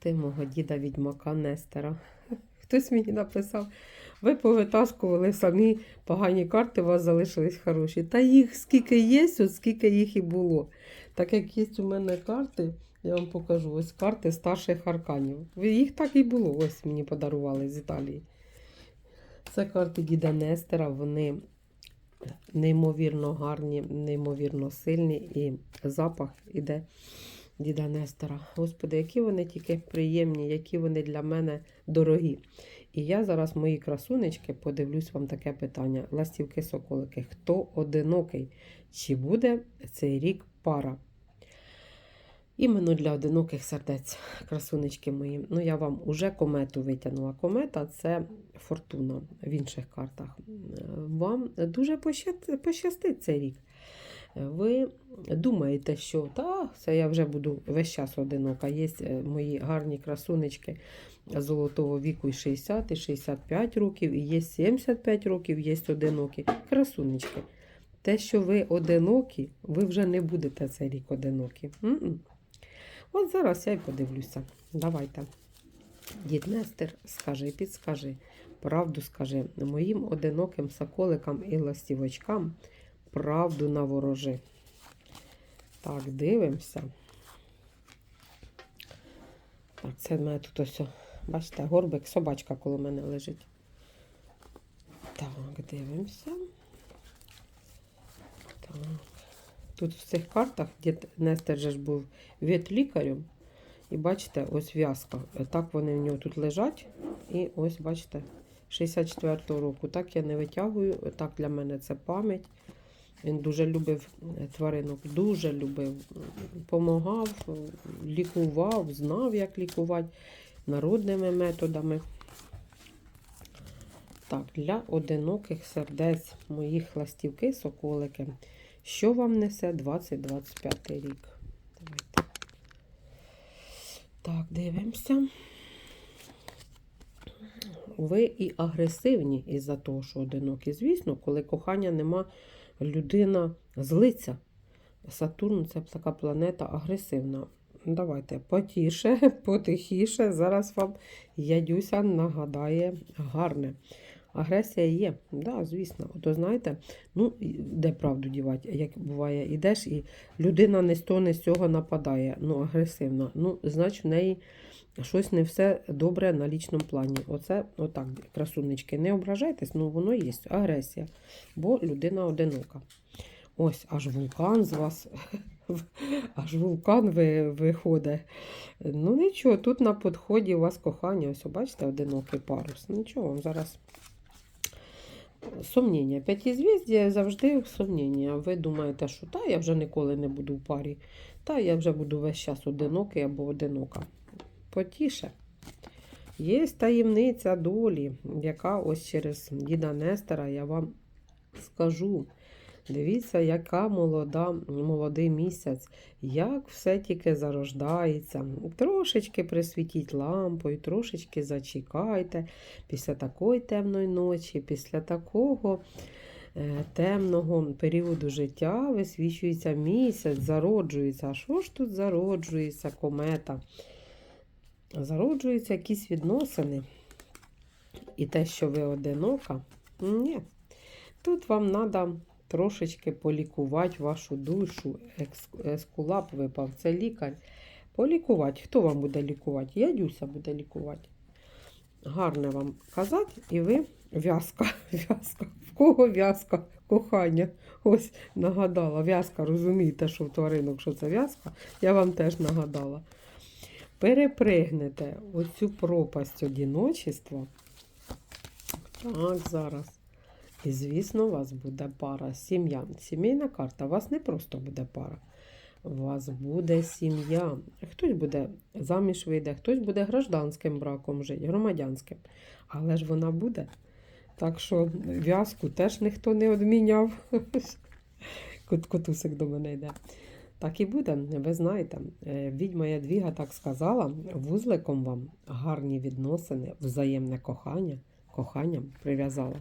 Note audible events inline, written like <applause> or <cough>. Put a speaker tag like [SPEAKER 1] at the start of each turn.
[SPEAKER 1] карти мого діда відьмака Нестера. <laughs> Хтось мені написав, ви повитаскували самі погані карти, у вас залишились хороші. Та їх скільки є, от скільки їх і було. Так як є у мене карти, я вам покажу ось карти старших арканів. Їх так і було. Ось мені подарували з Італії. Це карти діда Нестера, вони неймовірно гарні, неймовірно сильні, і запах іде діда Нестора. Господи, які вони тільки приємні, які вони для мене дорогі. І я зараз, мої красунечки, подивлюсь вам таке питання. Ластівки соколики, хто одинокий? Чи буде цей рік пара? Іменно для одиноких сердець, красунечки мої. Ну, я вам уже комету витягнула. Комета це фортуна в інших картах. Вам дуже пощастить цей рік. Ви думаєте, що та, це я вже буду весь час одинока. Є е, мої гарні красунечки золотого віку і 60, і 65 років, і є 75 років, є одинокі. Красунечки. Те, що ви одинокі, ви вже не будете цей рік одинокі. М-м. От зараз я й подивлюся. Давайте. Дід Нестер, скажи, підскажи, правду скажи моїм одиноким соколикам і ластівочкам правду наворожи. Так, дивимося. Так, це в мене тут ось, бачите, горбик, собачка коло мене лежить. Так, дивимося. Так. Тут в цих картах дід Нестер же ж був від лікарем. І бачите, ось в'язка. Так вони в нього тут лежать. І ось, бачите, 64-го року. Так я не витягую. Так для мене це пам'ять. Він дуже любив е, тваринок, дуже любив. Помагав, лікував, знав, як лікувати народними методами. Так, для одиноких сердець моїх ластівки, соколики. Що вам несе 2025 рік? Давайте. Так, дивимося. Ви і агресивні із-за того, що одинокі. Звісно, коли кохання нема, людина злиться. Сатурн це така планета агресивна. Давайте потіше, <laughs> потихіше. Зараз вам ядюся нагадає гарне. Агресія є, да, звісно. Ото знаєте, ну де правду дівати, як буває, ідеш, і людина не з того, не з цього нападає, ну, агресивно. Ну, значить, в неї щось не все добре на лічному плані. Оце, отак, красунечки, не ображайтесь, ну воно є агресія, бо людина одинока. Ось аж вулкан з вас, <laughs> аж вулкан ви, виходить. Ну нічого, тут на підході у вас кохання, ось бачите, одинокий парус. Нічого, вам зараз сумніння. П'ятізвіздя завжди сумніння. Ви думаєте, що та, я вже ніколи не буду в парі, та я вже буду весь час одинокий або одинока. Потіше. Є таємниця долі, яка ось через діда Нестера я вам скажу. Дивіться, яка молода, молодий місяць, як все тільки зарождається. Трошечки присвітіть лампою, трошечки зачекайте. Після такої темної ночі, після такого е, темного періоду життя висвічується місяць, зароджується. А що ж тут зароджується комета? Зароджуються якісь відносини. І те, що ви одинока, ні. Тут вам треба трошечки полікувати вашу душу. Ескулап випав, це лікар. Полікувати. Хто вам буде лікувати? Ядюся буде лікувати. Гарне вам казати, і ви в'язка. <laughs> В'язка. В кого в'язка? Кохання. Ось нагадала. В'язка, розумієте, що в тваринок, що це в'язка. Я вам теж нагадала. Перепригнете оцю пропасть одіночества. Так, зараз. І, звісно, у вас буде пара сім'я. Сімейна карта. У вас не просто буде пара. У вас буде сім'я. Хтось буде заміж вийде, хтось буде гражданським браком жити, громадянським. Але ж вона буде. Так що в'язку теж ніхто не одміняв. <laughs> Котусик до мене йде. Так і буде, ви знаєте. Е, Відьма Ядвіга так сказала, вузликом вам гарні відносини, взаємне кохання, коханням прив'язала.